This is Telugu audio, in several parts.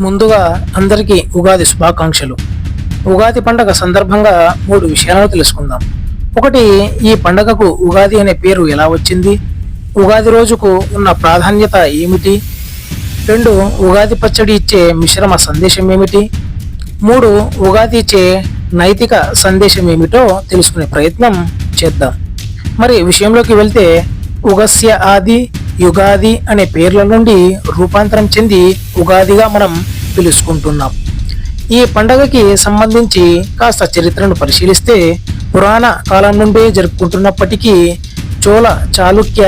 ముందుగా అందరికీ ఉగాది శుభాకాంక్షలు. ఉగాది పండగ సందర్భంగా మూడు విషయాలను తెలుసుకుందాం. ఒకటి ఈ పండగకు ఉగాది అనే పేరు ఎలా వచ్చింది? ఉగాది రోజుకు ఉన్న ప్రాధాన్యత ఏమిటి? రెండు ఉగాది పచ్చడి ఇచ్చే మిశ్రమ సందేశం ఏమిటి? మూడు ఉగాది ఇచ్చే నైతిక సందేశం ఏమిటో తెలుసుకునే ప్రయత్నం చేద్దాం. మరి విషయంలోకి వెళ్తే ఉగస్య ఆది యుగాది అనే పేర్ల నుండి రూపాంతరం చెంది ఉగాదిగా మనం పిలుచుకుంటున్నాం. ఈ పండగకి సంబంధించి కాస్త చరిత్రను పరిశీలిస్తే పురాణ కాలం నుండే జరుపుకుంటున్నప్పటికీ చోళ చాళుక్య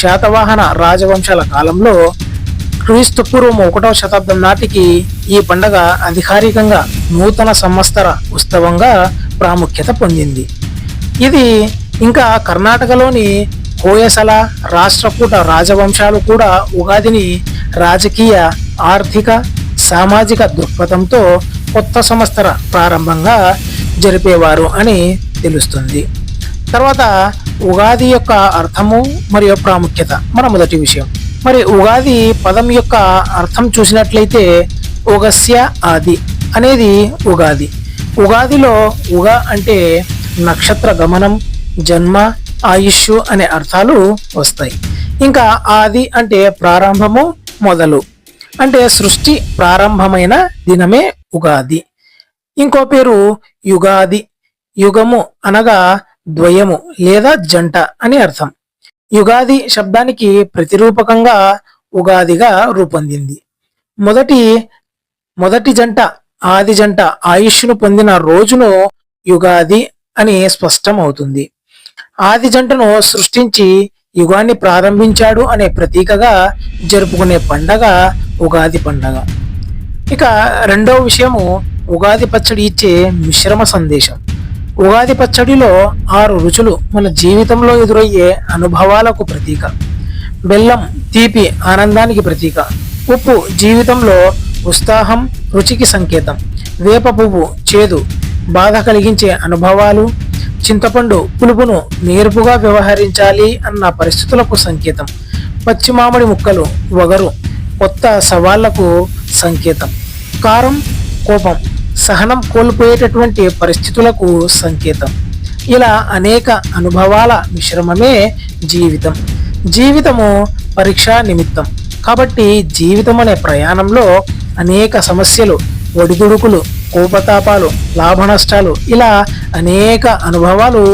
శాతవాహన రాజవంశాల కాలంలో క్రీస్తు పూర్వం ఒకటవ శతాబ్దం నాటికి ఈ పండగ అధికారికంగా నూతన సంవత్సర ఉత్సవంగా ప్రాముఖ్యత పొందింది. ఇది ఇంకా కర్ణాటకలోని హోయసల రాష్ట్రకూట రాజవంశాలు కూడా ఉగాదిని రాజకీయ ఆర్థిక సామాజిక దృక్పథంతో కొత్త సంవత్సర ప్రారంభంగా జరిపేవారు అని తెలుస్తుంది. తర్వాత ఉగాది యొక్క అర్థము మరియు ప్రాముఖ్యత మన మొదటి విషయం. మరి ఉగాది పదం యొక్క అర్థం చూసినట్లయితే ఉగస్య ఆది అనేది ఉగాది. ఉగాదిలో ఉగ అంటే నక్షత్ర గమనం జన్మ ఆయుష్ అనే అర్థాలు వస్తాయి. ఇంకా ఆది అంటే ప్రారంభము మొదలు. అంటే సృష్టి ప్రారంభమైన దినమే ఉగాది. ఇంకో పేరు యుగాది. యుగము అనగా ద్వయము లేదా జంట అని అర్థం. యుగాది శబ్దానికి ప్రతిరూపకంగా ఉగాదిగా రూపొందింది. మొదటి మొదటి జంట ఆది జంట ఆయుష్ను పొందిన రోజును యుగాది అని స్పష్టం అవుతుంది ఆది జంటను సృష్టించి యుగాన్ని ప్రారంభించాడు అనే ప్రతీకగా జరుపుకునే పండగ ఉగాది పండగ. ఇక రెండవ విషయము ఉగాది పచ్చడి ఇచ్చే మిశ్రమ సందేశం. ఉగాది పచ్చడిలో ఆరు రుచులు మన జీవితంలో ఎదురయ్యే అనుభవాలకు ప్రతీక. బెల్లం తీపి ఆనందానికి ప్రతీక. ఉప్పు జీవితంలో ఉత్సాహం రుచికి సంకేతం. వేప పువ్వు చేదు బాధ కలిగించే అనుభవాలు చింతపండు పులుపును నేర్పుగా వ్యవహరించాలి అన్న పరిస్థితులకు సంకేతం. పచ్చి మామిడి ముక్కలు వగరు కొత్త సవాళ్ళకు సంకేతం. కారం కోపం సహనం కోల్పోయేటటువంటి పరిస్థితులకు సంకేతం. ఇలా అనేక అనుభవాల మిశ్రమమే జీవితం. జీవితము పరీక్షా నిమిత్తం. కాబట్టి జీవితం అనే ప్రయాణంలో అనేక సమస్యలు ఒడిదుడుకులు కోపతాపాలు లాభ నష్టాలు ఇలా అనేక అనుభవాలు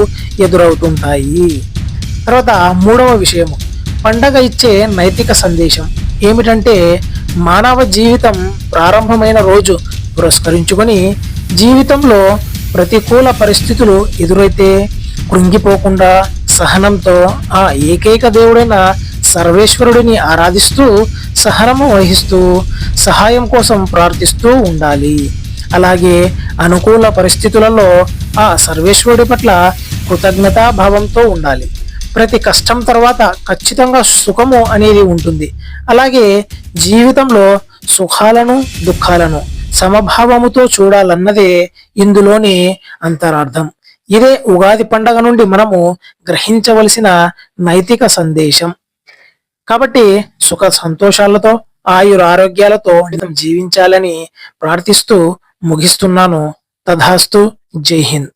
ఎదురవుతుంటాయి. తర్వాత మూడవ విషయము. పండగ ఇచ్చే నైతిక సందేశం. ఏమిటంటే మానవ జీవితం ప్రారంభమైన రోజు పురస్కరించుకొని జీవితంలో ప్రతికూల పరిస్థితులు ఎదురైతే కృంగిపోకుండా సహనంతో ఆ ఏకైక దేవుడైన సర్వేశ్వరుడిని ఆరాధిస్తూ సహనము వహిస్తూ సహాయం కోసం ప్రార్థిస్తూ ఉండాలి. అలాగే అనుకూల పరిస్థితులలో ఆ సర్వేశ్వరుడి పట్ల కృతజ్ఞతా భావంతో ఉండాలి. ప్రతి కష్టం తర్వాత ఖచ్చితంగా సుఖము అనేది ఉంటుంది. అలాగే జీవితంలో సుఖాలను దుఃఖాలను సమభావముతో చూడాలన్నదే ఇందులోని అంతరార్థం. ఇదే ఉగాది పండగ నుండి మనము గ్రహించవలసిన నైతిక సందేశం. కాబట్టి సుఖ సంతోషాలతో ఆయుర ఆరోగ్యాలతో జీవించాలని ప్రార్థిస్తూ ముగిస్తున్నాను. తధాస్తు. జై హింద్.